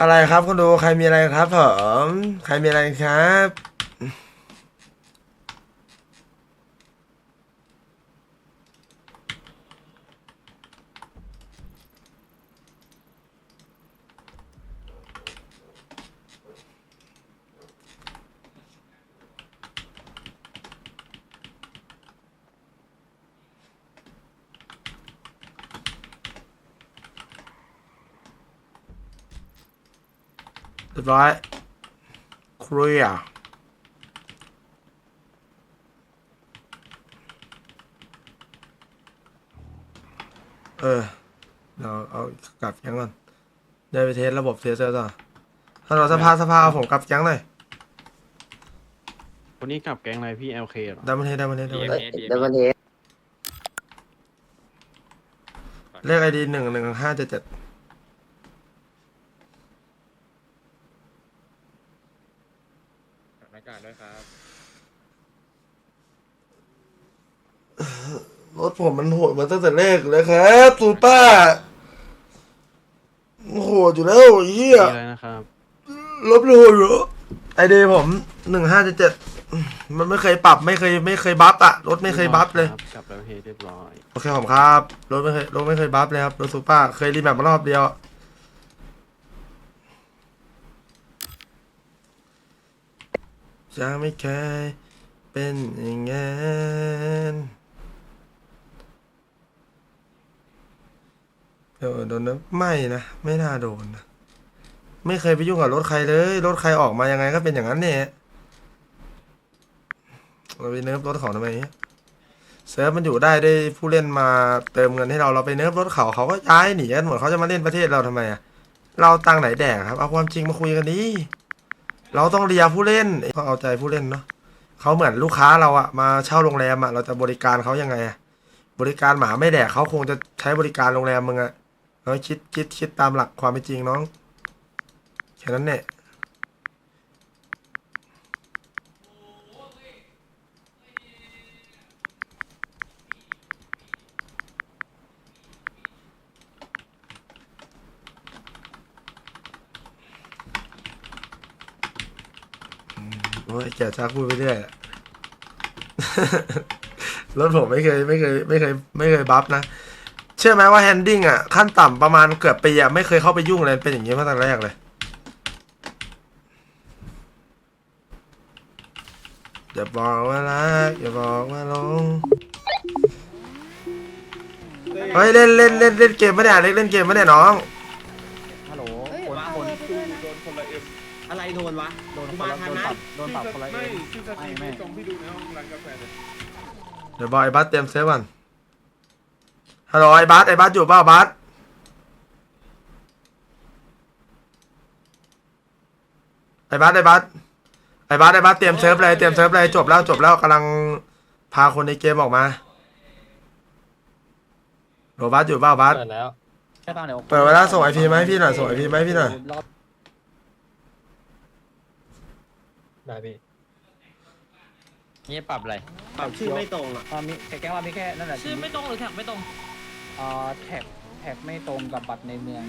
อะไรครับคุณดูใครมีอะไรครับผมใครมีอะไรครับ รียบร้อยเคลียร์เออ เราเอากลับแก๊งก่อนได้ไปเทสระบบเทสเซอร์ต่อถ้าเราสภาสภาเอาผมกลับแก๊งหน่อยคนนี้กลับแก๊งอะไรพี่ LK เหรอดัมเบิลเทสดัมเบิลเทสดัมเบิลเทสเดี๋ยววันเทสเลขไอดีหนึ่งหนึ่งห้าเจ็ดเจ็ด อากาศด้วยครับ รถผมมันโหดมาตั้งแต่แรกเลยครับซูเปอร์โหดอยู่แล้วไอ้เฮียมีอะไรนะครับลบเลยเหรอไอเดย์ผมหนึ่งห้าเจ็ดเจ็ดมันไม่เคยปรับไม่เคยไม่เคยบัฟอะรถไม่เคยบัฟเลยครับกลับแล้วเฮเรียบร้อย โอเคผมครับรถไม่เคยรถไม่เคยบัฟเลยครับรถซูเปอร์เคยรีแมปมารอบเดียว จะไม่เคยเป็นอย่างนั้น เออโดนนะไม่นะ ไม่น่าโดนนะ ไม่เคยไปยุ่งกับรถใครเลย รถใครออกมายังไงก็เป็นอย่างนั้นเนี่ยเราไปเนิร์ฟรถเขาทำไมเนี่ยเซิร์ฟมันอยู่ได้ด้วยผู้เล่นมาเติมเงินให้เราเราไปเนิร์ฟรถเขาเขาก็ย้ายหนีกันหมดเขาจะมาเล่นประเทศเราทำไมอะเราตังไหนแดกครับเอาความจริงมาคุยกันดีเราต้องเลียผู้เล่นก็เอาใจผู้เล่นเนาะเขาเหมือนลูกค้าเราอะมาเช่าโรงแรมอะเราจะบริการเขายังไงอะบริการหมาไม่แดกเขาคงจะใช้บริการโรงแรมมึงอะ น้อยคิดคิดคิดตามหลักความเป็นจริงน้อง แค่นั้นแหละอืมโอ้ยแกชักพูดไปเรื่อยรถผมไม่เคยไม่เคยไม่เคยไม่เคยบัฟนะ เชื่อไหมว่าแฮนดิ้งอะ ขั้นต่ำประมาณเกือบปีอะ ไม่เคยเข้าไปยุ่งเลย เป็นอย่างนี้มาตั้งแต่แรกเลย อย่าบอกว่ารักอย่าบอกว่าหลงเฮ้ย เล่นเล่นเล่นเล่นเกมไม่ได้เล็กเล่นเกมไม่ได้น้องฮัลโหลเฮ้ยคนว่าคนโดนคนละเอ็มอะไรโดนวะโดนกูคนมาละทางโดนนั้ปรันบโดนปรับคนละเอไม่งที่สตรีมในกล่องพี่ดูในห้องร้านกาแฟเลยเดี๋ยวบอยไอ้บัสเตรียมเซฟก่อน ฮัลโหลไอ้บัสไอ้บัสอยู่เปล่าบัสไอ้บัสไอ้บัสไอ้บัสไอ้บัสเตรียมเซิร์ฟเลยเตรียมเซิร์ฟเลยจบแล้วจบแล้วกำลังพาคนในเกมออกมาโหลบัสอยู่เปล่าบัส เปิดแล้วแค่ตอนเดี๋ยวเปิดเวลาส่งไอพีมาให้พี่หน่อยส่งไอพีมาให้พี่หน่อยรอบได้พี่นี่ปรับอะไรปรับชื่อไม่ตรงอะ อ่ามีแค่แก้ว่ามีแค่นั่นแหละชื่อไม่ตรงหรือแท็กไม่ตรง อ่าแท็กแท็กไม่ตรงกับบัตรในเมือง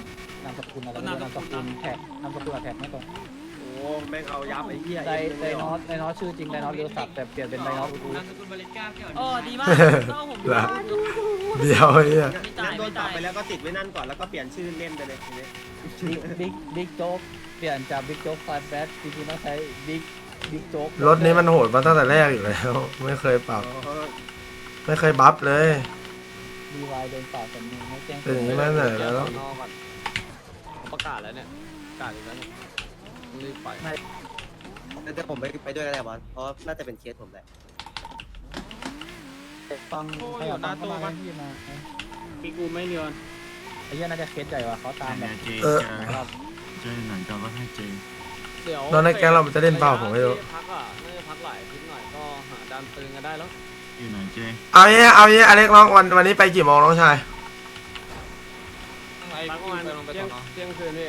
นามสกุลอะไรไม่รู้นามสกุลแท็กนามสกุลกับแท็กไม่ตรงโอ้แม่งเอายับไอ้เหี้ยไดไดนอตไดนอตชื่อจริงไดนอตเรือสับแต่เปลี่ยนเป็นไดนอตอูทูนามสกุลบริก้าเกี่ยวอ๋อดีมากเล่าผมเหรอเดี๋ยวไอ้เหี้ยงั้นโดนปรับไปแล้วก็ติดไว้นั่นก่อนแล้วก็เปลี่ยนชื่อเล่นไปเลยทีนี้บิ๊กบิ๊กโจ๊กเปลี่ยนจากบิ๊กโจ๊กไฟแบทจริงๆต้องใช้บิ๊กบิ๊กโจ๊กรถนี้มันโหดมาตั้งแต่แรกอยู่แล้ว ไม่เคยปรับอ๋อไม่เคยบัฟเลย ดีวายโดนปราบสำนึกไม่แจ้งเป็นอย่างนี้มาตั้งแต่แล้วประกาศแล้วเนี่ยประกาศอีกแล้วเนี่ยต้องรีบไปแต่ผมไปไปด้วยก็ได้บอสเพราะน่าจะเป็นเคสผมแหละฟังให้เอาตังค์เข้ามาให้พี่มาพี่กูไม่เรียนไอ้เหี้ยน่าจะเคสใหญ่ว่ะเขาตามแบบเออครับเดี๋ยวน้องในแก๊งเรามันจะเล่นเปล่าผมไม่รู้ พักอะน่าจะพักหลายอาทิตย์หน่อยก็หาดันตึงกันได้แล้ว เอางี้เอางี้อเล็กน้องวันวันนี้ไปกี่โมงน้องชายพักประมาณเที่ยงเที่ยงคืนพี่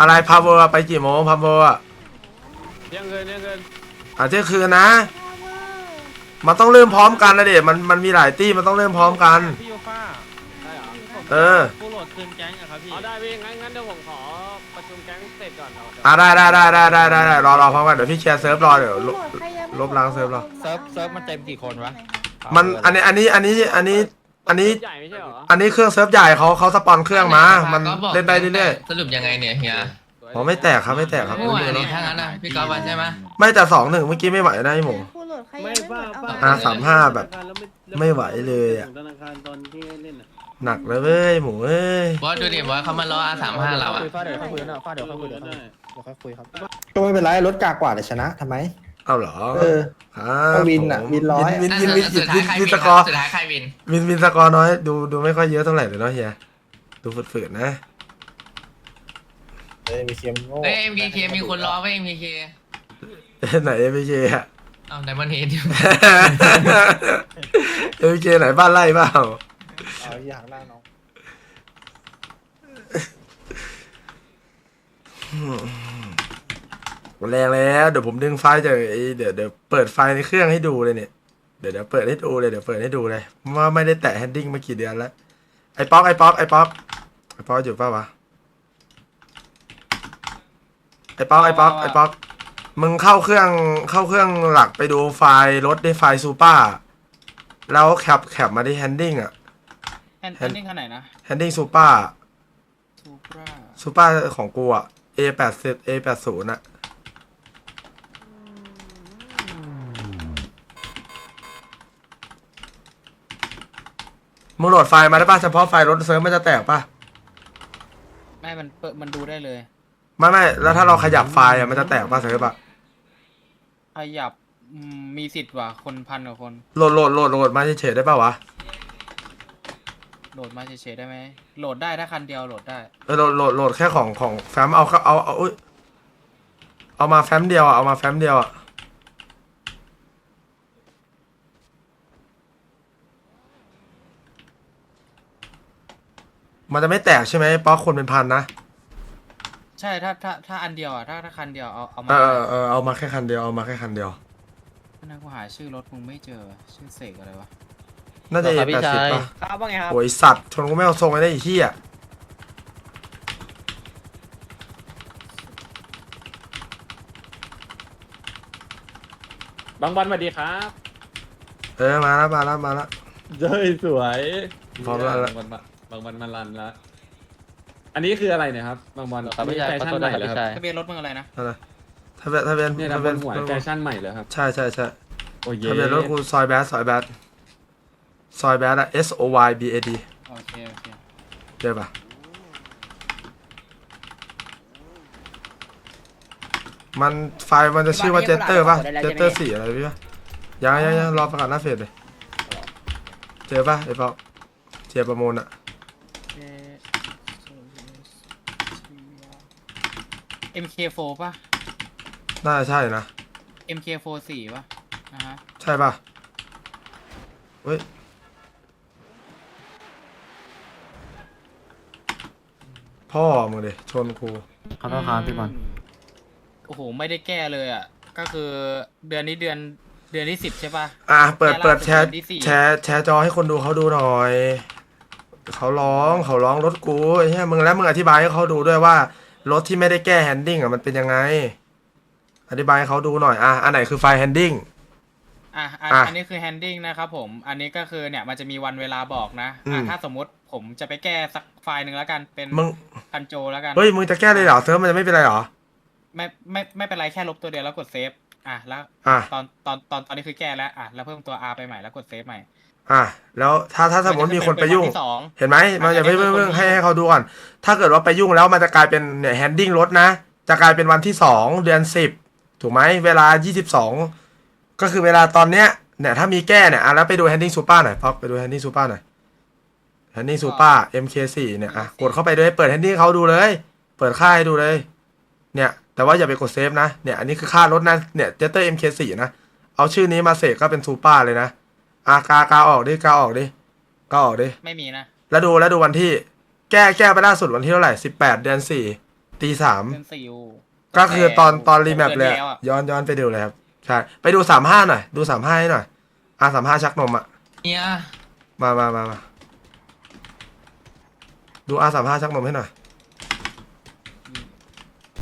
อะไรพาเวอร์ไปกี่โมงพาเวอร์อะเที่ยงคืนเที่ยงคืนอะเที่ยงคืนนะ มันต้องเริ่มพร้อมกันนะเด็มันมันมีหลายตี้มันต้องเริ่มพร้อมกัน พี่โยฟ้าได้เหรอเออผู้โหล วจคืนแก๊งอะครับพี่ เอาได้พี่งั้นงั้นเดี๋ยวผมขอประชุมแก๊งเสร็จก่อนเดี๋ยวอะได้ได้ได้ได้ได้ได้ได้รอรอพร้อมกันเดี๋ยวพี่แชร์เซิร์ฟรอเดี๋ยวลบ ลบล้างเซิร์ฟเหรอ เซิร์ฟเซิร์ฟมันเต็มกี่คนวะ มันอันนี้อันนี้อันนี้อันนี้อันนี้ ใหญ่ไม่ใช่เหรออันนี้เครื่องเซิร์ฟใหญ่เขาเขาสปอนเครื่องมา มันเล่นได้เรื่อยสรุปยังไงเนี่ยเฮียๆอ๋อไม่แตกครับไม่แตกครับมั่วไม่มีนี่เนอะถ้างั้นนะพี่ก๊อฟว่าใช่ไหมไม่แต่สองหนึ่งเมื่อกี้ไม่ไหวนะไอ้หมูไม่ว่าป้าอ่าสามห้าแบบ ไม่ไหวเลยอะ ธนาคารตอนที่เล่นอะ หนักเลยเว้ยหมูเอ้ยบอสดูดิบอสเขามารออาสามห้าเราอะคุยฟ้าเดี๋ยวค่อยคุยนะฟ้าเดี๋ยวค่อยคุยเดี๋ยวค่อยคุยเดี๋ยวค่อยคุยครับก็ไม่เป็นไรรถกากกว่าแต่ชนะทำไม เอาเหรอเออ ครับก็วินอะวินร้อย วินวินวินสุวิดนท้าวิยนใครวิวินนสกอร์สุดท้ายใครวิน วินวินสกอร์น้อยดูดูไม่ค่อยเยอะเท่าไหร่เลยเนาะเฮียดูฝืดๆนะเออมีเค็มโง่เอ้ย MKK มีคนรอไว้ MKK ไหนเอ็มพีเคอะเอ้าไดมอนเฮด เอ็มพีเคไหนบ้านไร่เปล่า เอาที่หางหน้าน้องแรงแล้วเดี๋ยวผมดึงไฟล์จากไอ้เดี๋ยวเดี๋ยวเปิดไฟล์ในเครื่องให้ดูเลยเนี่ยเดี๋ยวเดี๋ยวเปิดให้ดูเลยเดี๋ยวเปิดให้ดูเลยว่าไม่ได้แตะแฮนดิ้งมากี่เดือนแล้วไอ้ป๊อกไอ้ป๊อกไอ้ป๊อกไอ้ป๊อกอยู่ป่าวะไอ้ป๊อกไอ้ป๊อกไอ้ป๊อกมึงเข้าเครื่องเข้าเครื่องหลักไปดูไฟล์รถในไฟล์ซูเปอร์แล้วแคปแคปมาที่แฮนดิ้งอะ นแอนดิ้งขนาดไหนนะ แฮนดิ้งซูเปอร์ซูปราซูเปอร์ของกูอะ A แปดสิบ A แปดศูนย์อะมึงโหลดไฟล์มาได้ป่ะ เฉพาะไฟล์รถเซิร์ฟมันจะแตกป่ะ ไม่มันเปิดมันดูได้เลย ไม่ไม่แล้วถ้าเราขยับไฟล์อะมันจะแตกป่ะเซิร์ฟอะขยับอืมมีสิทธิ์ว่ะ คนพันกว่าคน โหลดโหลดโหลดโหลดมาเฉยๆได้ป่ะวะ โหลดมาเฉยๆได้ไหมโหลดได้ถ้าคันเดียวโหลดได้ เออโหลดโหลดโหลดแค่ของของแฟ้มเอาเข้าเอาเอาอุ๊ยเอามาแฟ้มเดียวอะเอามาแฟ้มเดียวอะมันจะไม่แตกใช่ไหมเพราะคนเป็นพันนะใช่ถ้าถ้าถ้าอันเดียวอะถ้าถ้าคันเดียวเอาเอามาเออเออเออเอามาแค่คันเดียวเอามาแค่คันเดียวนะกูหาชื่อรถมึงไม่เจอชื่อเสกอะไรวะ น่าจะเอแปดสิบป่ะครับว่าไงครับ โอ้ยสัตว์ชนกูไม่เอาทรงไอ้ได้อีกที่อะบางวันสวัสดีครับเออมาแล้วมาแล้วมาแล้ว เจ้ยสวยพร้อมแล้ว บางวันมาบางวันมารันแล้วอันนี้คืออะไรเนี่ยครับ บางวันอันนี้แฟชั่นใหม่เหรอครับทะเบียนรถมึงอะไรนะนั่นนะถ้าเป็นถ้าเป็นเนี่ยนะถ้าบเป็นนหัวแฟชั่นใหม่เหรอครับ ใช่ใช่ใช่โอ้ยถ้าเป็นรถกูซอยแบดซอยแบด ซอยแบดอะ S O Y B A D โอเค โอเค เจอปะมันไฟล์มันจะชื่อว่าเจตเตอร์ป่ะ เจตเตอร์สี่อะไรพี่ป่ะยังยังยังรอประกาศหน้าเฟซเลย เจอป่ะไอ้เปาเจอประมูลอะเอ็มเคโฟป่ะ น่าจะใช่นะ MK4 สี่ป่ะนะฮะ ใช่ป่ะ เฮ้ย พ่อมึงดิชนกูขอโทษครับพี่บอลโอ้โห ไม่ได้แก้เลยอะ ก็คือเดือนนี้เดือนเดือนที่สิบใช่ป่ะอะเปิดแชร์เปิดล่าสุดแชร์วันที่สี่ แชร์แชร์จอให้คนดูเขาดูหน่อยเขาร้องเขาร้องรถกูไอ้เหี้ยมึงแล้วมึงอธิบายให้เขาดูด้วยว่ารถที่ไม่ได้แก้แฮนดิ้งอะมันเป็นยังไง อธิบายให้เขาดูหน่อยอะอันไหนคือไฟแฮนดิ้ง อะอันอะอันนี้คือ handing นะครับผม อันนี้ก็คือเนี่ยมันจะมีวันเวลาบอกนะ อือะม ถ้าสมมุติ ผมจะไปแก้สักไฟล์หนึ่งแล้วกันเป็นมึงคันโจแล้วกันเฮ้ยมึงจะแก้เลยเหรอเซิร์ฟมันจะไม่เป็นไรเหรอไม่ไม่ไม่เป็นไรแค่ลบตัวเดียวแล้วกดเซฟอะแล้วอะตอนตอนตอนตอนนี้คือแก้แล้วอะแล้วเพิ่มตัว R ไปใหม่แล้วกดเซฟใหม่อะแล้วถ้าถ้าสมมติมีคนไปยุ่งเป็วัที่สองเห็นไหมมันอย่าอันนี้เพิ่งคือเพิ่งคนให้ที่ให้เขาดูก่อน ถ้าเกิดว่าไปยุ่งแล้วมันจะกลายเป็นเนี่ยแฮนดิ้งรถนะ จะกลายเป็นวันที่สองเดือนสิบถูกไหมเวลายี่สิบสองก็คือเวลาตอนเนี้ยเนี่ยถ้ามีแก้เนี่ยอะแล้วไปดูแฮนดิ้งซูเปอร์หน่อยป๊อกไปดูแฮนดิ้งซูเปอร์หน่อยแฮนดิ้งซูเปอร์ MK4 เนี่ยอะกดเข้าไปด้วยเปิดแฮนดิ้งเขาดูเลย เปิดค่าให้ดูเลย เนี่ย แต่ว่าอย่าไปกดเซฟนะเนี่ยอันนี้คือค่ารถนะเนี่ยเจเตอร์ MK4 นะเอาชื่อนี้มาเสกก็เป็นซูเปอร์เลยนะอะกากาออกดิกาออกดิกาออกดิไม่มีนะแล้วดูแล้วดูวันที่ แก้แก้ไปล่าสุดวันที่เท่าไหร่สิบแปดเดือนสี่ตีสามเป็นสี่อูก็คือตอนตอนรีแมปเลยดือนดีวอะย้อนย้อนไปดูเลยครับใช่ไปดูสามห้าหน่อยดูสามห้าให้หน่อยอะสามห้าชักนมอะเฮียมามามามา ดูอาสามห้าชักนมให้หน่อย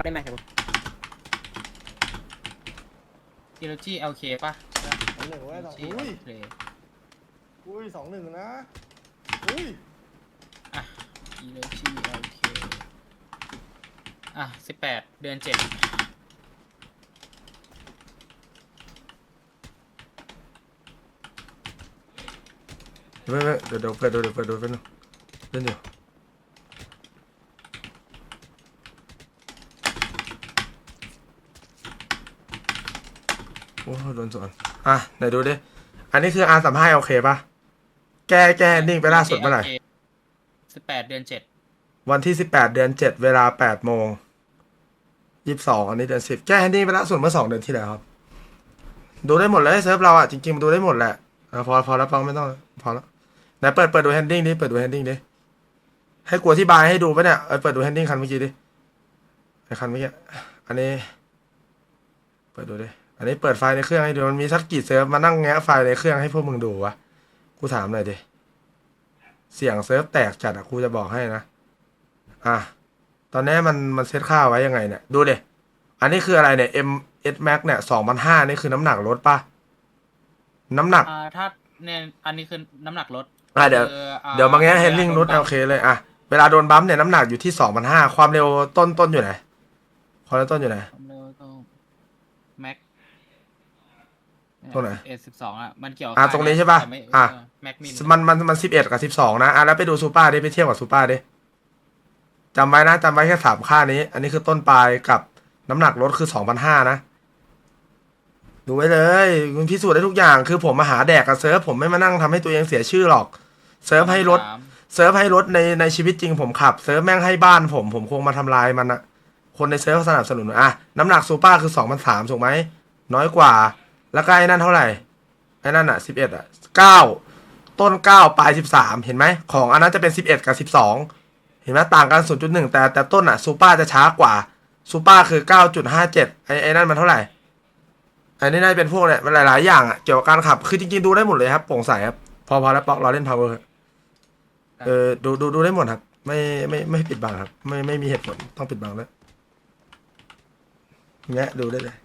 ได้ไหมครับกิโลจี้เอลเคป่ะสองหนึ่งเว้ยสองจีอุ้ยเพลย์อุ้ยสองหนึ่งนะอุ้ยกิโลจี้เอลเคอะสิบแปดเดือนเจ็ดไม่ไม่เดี๋ยวเดี๋ยวเปิดดูเดี๋ยวเปิดดูเป็นงเล่นอยู่ โอ้โดนสวนอะไหนดูดิ อันนี้คืออาสามห้าโอเคปะแกแกนิ่งไปล่าสุดเมื่อไหร่สิบแปดเดือนเจ็ดวันที่สิบแปดเดือนเจ็ดเวลาแปดโมงยี่สิบสองอันนี้เดือนสิบแกนิ่งไปล่าสุดเมื่อสองเดือนที่แล้วครับ ดูได้หมดเลยเซิร์ฟเราอะจริงๆมันดูได้หมดแหละอะพอพอแล้วปังไม่ต้องแล้วพอแล้วไหนเปิดเปิดดูแฮนดิ้งดิเปิดดูแฮนดิ้งดิให้กูอธิบายให้ดูปะเนี่ยเออเปิดดูแฮนดิ้งคันเมื่อกี้ดิไอคันเมื่อกี้อันนี้ เปิดดูดิ อันนี้เปิดไฟล์ในเครื่องให้ดูมันมีสักกี่เซิร์ฟมานั่งแงะไฟล์ในเครื่องให้พวกมึงดูวะกูถามหน่อยดิเสียงเซิร์ฟแตกจัดอะกูจะบอกให้นะอะตอนนี้มันมันเซตค่าไว้ยังไงเนี่ยดูดิอันนี้คืออะไรเนี่ย M S Max เนี่ยสองพันห้านี่คือน้ำหนักรถปะน้ำหนักอ่าถ้าเนี่ยอันนี้คือน้ำหนักรถอะเดี๋ยวคืออ่าเดี๋ยวบางแง่เฮนลิงรถโอเคเลยอะเวลาโดนบัมป์เนี่ยน้ำหนักอยู่ที่สองพันห้าความเร็วต้นต้นอยู่ไหนความเร็วต้นอยู่ไหน ความเร็วต้องแม็ก ตรงไหนเอสิบสองอะมันเกี่ยวกับอะตรงนี้ใช่ปะแต่ไม่อะเแม็กมินมันมันมันสิบเอ็ดกับสิบสองนะอะแล้วไปดูซูเปอร์ดิไปเทียบกับซูเปอร์ดิจำไว้นะจำไว้แค่สามค่านี้ อันนี้คือต้นปลายกับน้ำหนักรถคือสองพันห้านะดูไว้เลยคุณพิสูจน์ได้ทุกอย่างคือผมมาหาแดกกับเซิร์ฟผมไม่มานั่งทำให้ตัวเองเสียชื่อหรอก เซิร์ฟให้รถสามเซิร์ฟให้รถในในชีวิตจริงผมขับ เซิร์ฟแม่งให้บ้านผม ผมคงมาทำลายมันอะคนในเซิร์ฟเขาสนับสนุนอะน้ำหนักซูเปอร์คือสองพันสามถูกไหมน้อยกว่า แล้วก็ไอ้นั่นเท่าไหร่ไอ้นั่นอะสิบเอ็ดอะเก้าต้นเก้าปลายสิบสามเห็นไหมของอันนั้นจะเป็นสิบเอ็ดกับสิบสองเห็นไหมต่างกันศูนย์จุดหนึ่งแต่แต่ต้นอะซูเปอร์จะช้ากว่าซูเปอร์คือเก้าจุดห้าเจ็ดไอ้ไอ้นั่นมันเท่าไหร่อันนี้น่าจะเป็นพวกเนี่ยมันหลาย ๆ อย่างอะเกี่ยวกับการขับคือจริง ๆ ดูได้หมดเลยครับโปร่งใสครับพอพอแล้วป๊อกเราเล่นพาวเวอร์เออดูดูดูได้หมดครับ ไม่ไม่ไม่ปิดบังครับ ไม่ไม่มีเหตุผลต้องปิดบังแล้วเงี้ยดูได้เลย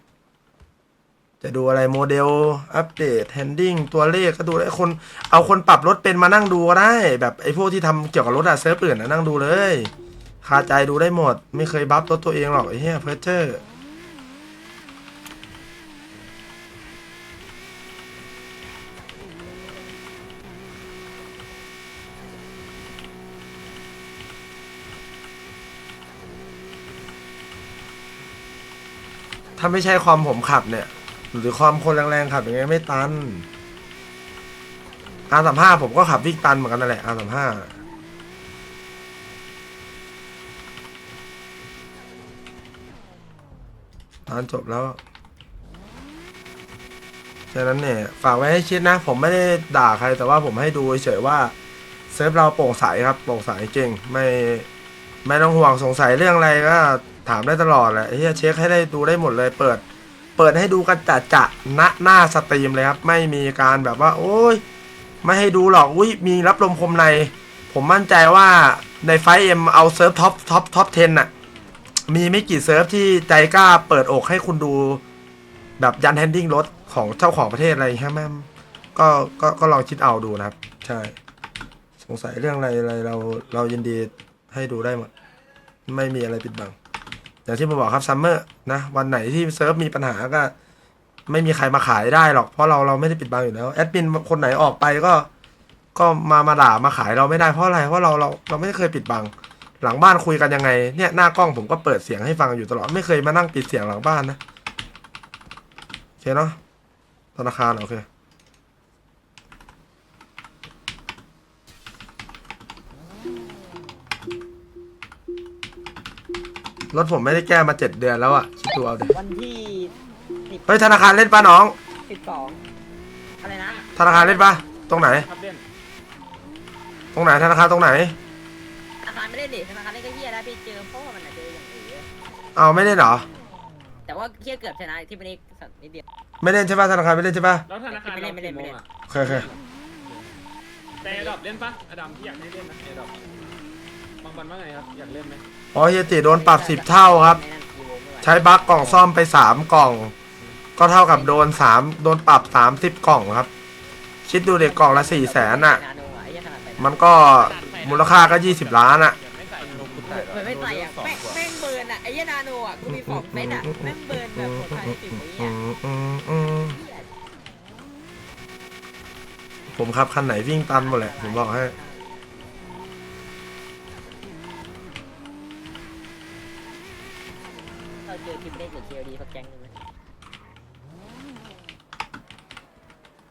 จะดูอะไรโมเดลอัปเดตแฮนดิ้งตัวเลขก็ดูได้คน เอาคนปรับรถเป็นมานั่งดูก็ได้ แบบไอ้พวกที่ทำเกี่ยวกับรถอะเซิร์ฟอื่นอะนั่งดูเลยคาใจดูได้หมด ไม่เคยบัฟรถตัวเองหรอกไอ้เหี้ยเพอร์เจอร์ถ้าไม่ใช่ความผมขับเนี่ย หรือความคนแรงๆขับยังไงไม่ตันอาสามห้าผมก็ขับวิ่งตันเหมือนกันนั่นแหละอาสามห้าตอนจบแล้วฉะนั้นเนี่ยฝากไว้ให้คิดนะ ผมไม่ได้ด่าใครแต่ว่าผมให้ดูเฉยๆว่าเซิร์ฟเราโปร่งใสครับโปร่งใสจริง ไม่ไม่ต้องห่วงสงสัยเรื่องอะไรก็ถามได้ตลอดแหละไอ้เหี้ยเช็คให้ได้ดูได้หมดเลยเปิด เปิดให้ดูกันจะจะณหน้าสตรีมเลยครับ ไม่มีการแบบว่า โอ้ย ไม่ให้ดูหรอกอุ้ยมีรับลมคมใน ผมมั่นใจว่าในไฟเอ็มเอาเซิร์ฟท็อปท็อปท็อปเทนน่ะ มีไม่กี่เซิร์ฟที่ใจกล้าเปิดอกให้คุณดู แบบยันแฮนดิ้งรถของเจ้าของประเทศอะไรอย่างเงี้ยแม่ก็ก็ก็ลองคิดเอาดูนะครับ ใช่ สงสัยเรื่องอะไรอะไรเราเรายินดีให้ดูได้หมด ไม่มีอะไรปิดบัง อย่างที่ผมบอกครับซัมเมอร์นะวันไหนที่เซิร์ฟมีปัญหาก็ ไม่มีใครมาขายได้หรอกเพราะเราเราไม่ได้ปิดบังอยู่แล้วแอดมินคนไหนออกไปก็ ก็มามาด่ามาขายเราไม่ได้เพราะอะไรเพราะเราเราเราไม่เคยปิดบัง หลังบ้านคุยกันยังไงเนี่ยหน้ากล้องผมก็เปิดเสียงให้ฟังอยู่ตลอดไม่เคยมานั่งปิดเสียงหลังบ้านนะโอเคเนาะธนาคารโอเค รถผมไม่ได้แก้มาเจ็ดเดือนแล้วอะคิดดูเอาดิวันที่สิบเฮ้ยธนาคารเล่นปะน้อง สิบสองอะไรนะธนาคารเล่นปะตรงไหน ครับเล่นตรงไหนธนาคารตรงไหน ธนาคารไม่ได้ดิธนาคารนี่ก็เฮียนะพี่เจอพ่อมันอะเจออย่างอื่นเอาไม่เล่นเหรอ แต่ว่าเฮียเกือบชนะที่วันนี้สักนิดเดียว ไม่เล่นใช่ปะธนาคารไม่เล่นใช่ปะแล้วธนาคารไม่เล่นไม่เล่นราไม่เล่น กี่โงอะโอเคโอเคแต่อดับเล่นปะอดัมที่อยากให้เล่นนะอดับ บางวันว่าไงครับ อยากเล่นไหมอ๋อเฮียติโดนปรับสิบเท่าครับไอ้นั่นอีโวไม่ไหวใช้บัคกล่องซ่อมไปสามกล่อง ก็เท่ากับโดนสามโดนปรับสามสิบกล่องครับ คิดดูเด็กกล่องละสี่แสนอะนาโนอะไอ้เหี้ยขนาดไปมันก็มูลค่าก็ยี่สิบล้านอะ เหมือนไม่ใส่อะแม่งแม่งเบิร์นอะไอ้เหี้ยนาโนอะกูมีสองเซตอะแม่งเบิร์นแบบคนไทยสิบวิอือะมอืมอืมผมขับคันไหนวิ่งตันหมดแหละผมบอกให้